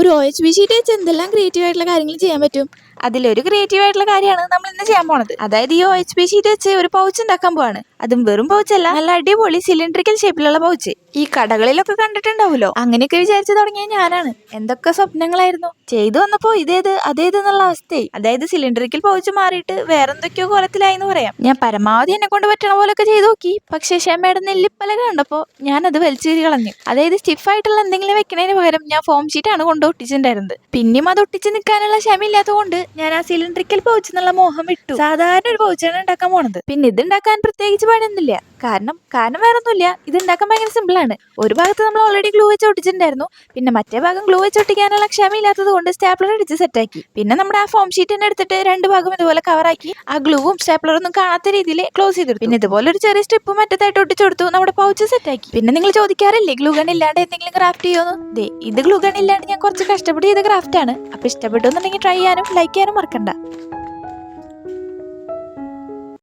ഒരു O H B sheet വെച്ച് എന്തെല്ലാം ക്രിയേറ്റീവ് ആയിട്ടുള്ള കാര്യങ്ങൾ ചെയ്യാൻ പറ്റും? അതിലൊരു ക്രിയേറ്റീവ് ആയിട്ടുള്ള കാര്യമാണ് നമ്മൾ ഇന്ന് ചെയ്യാൻ പോണത്. അതായത് ഈ ഒ എച്ച് പി ഷീറ്റ് വെച്ച് ഒരു പൗച്ച് ഉണ്ടാക്കാൻ പോവാണ്. അതും വെറും പൗച്ചല്ല നല്ല അടിപൊളി സിലിണ്ടറിക്കൽ ഷേപ്പിലുള്ള പൗച്ച് ഈ കടകളിലൊക്കെ കണ്ടിട്ടുണ്ടാവുമല്ലോ? അങ്ങനെയൊക്കെ വിചാരിച്ചു തുടങ്ങിയ ഞാനാണ്. എന്തൊക്കെ സ്വപ്നങ്ങളായിരുന്നു. ചെയ്തു വന്നപ്പോ ഇതേത് അതേത് എന്നുള്ള അവസ്ഥയായി. അതായത് സിലിണ്ടറിക്കൽ പൗച്ച് മാറിയിട്ട് വേറെന്തൊക്കെയോ കോലത്തിലായി എന്ന് പറയാം. ഞാൻ പരമാവധി എന്നെ കൊണ്ട് പറ്റണ പോലൊക്കെ ചെയ്തു നോക്കി. പക്ഷെ ക്ഷമയുടെ നെല്ലിപ്പലക കണ്ടപ്പോ ഞാനത് വലിച്ചേരി കളഞ്ഞു. അതായത് സ്റ്റിഫായിട്ടുള്ള എന്തെങ്കിലും വെക്കണതിന് പകരം ഞാൻ ഫോം ഷീറ്റ് ആണ് കൊണ്ട് ഒട്ടിച്ചിട്ടുണ്ടായിരുന്നത്. പിന്നെയും അത് ഒട്ടിച്ച് നിൽക്കാനുള്ള ക്ഷമയില്ലാത്തത് കൊണ്ട് ഞാൻ ആ സിലിണ്ടറിക്കൽ പൗച്ച് എന്നുള്ള മോഹം വിട്ടു സാധാരണ ഒരു പൗച്ചാണ് ഉണ്ടാക്കാൻ പോണത്. പിന്നെ ഇത് ഉണ്ടാക്കാൻ പ്രത്യേകിച്ച് പണിയൊന്നുമില്ല. കാരണം കാരണം വേറെ ഒന്നുമില്ല ഇത് ഉണ്ടാക്കാൻ ഭയങ്കര സിമ്പിൾ ആണ്. ഒരു ഭാഗത്ത് നമ്മൾ ഓൾറെഡി ഗ്ലൂ വെച്ച് ഒട്ടിച്ചിട്ടുണ്ടായിരുന്നു. പിന്നെ മറ്റേ ഭാഗം ഗ്ലൂ വെച്ച് ഒട്ടിക്കാനുള്ള ക്ഷമയില്ലാത്തത് കൊണ്ട് സ്റ്റാപ്ലർ അടിച്ച് സെറ്റാക്കി പിന്നെ നമ്മുടെ ആ ഫോം ഷീറ്റ് തന്നെ എടുത്തിട്ട് രണ്ട് ഭാഗം ഇതുപോലെ കവറാക്കി ആ ഗ്ലൂവും സ്റ്റാപ്ലറും ഒന്നും കാണാത്ത രീതിയിൽ ക്ലോസ് ചെയ്തിട്ടു പിന്നെ ഇതുപോലെ ഒരു ചെറിയ സ്റ്റെപ്പ് മറ്റേതായിട്ട് ഒട്ടിച്ചു കൊടുത്തു. നമ്മുടെ പൗച്ച് സെറ്റാക്കി പിന്നെ നിങ്ങൾ ചോദിക്കാറില്ലേ ഗ്ലൂ ഗൺ ഇല്ലാണ്ട് എന്തെങ്കിലും ക്രാഫ്റ്റ് ചെയ്യുമോ ദേ ഇത് ഗ്ലൂ ഗൺ ഇല്ലാണ്ട് ഞാൻ കുറച്ച് കഷ്ടപ്പെട്ട് ചെയ്ത ക്രാഫ്റ്റ് ആണ്. അപ്പൊ ഇഷ്ടപ്പെട്ടു എന്നുണ്ടെങ്കിൽ ട്രൈ ചെയ്യാനും ലൈക്ക് ചെയ്യാനും മറക്കണ്ട.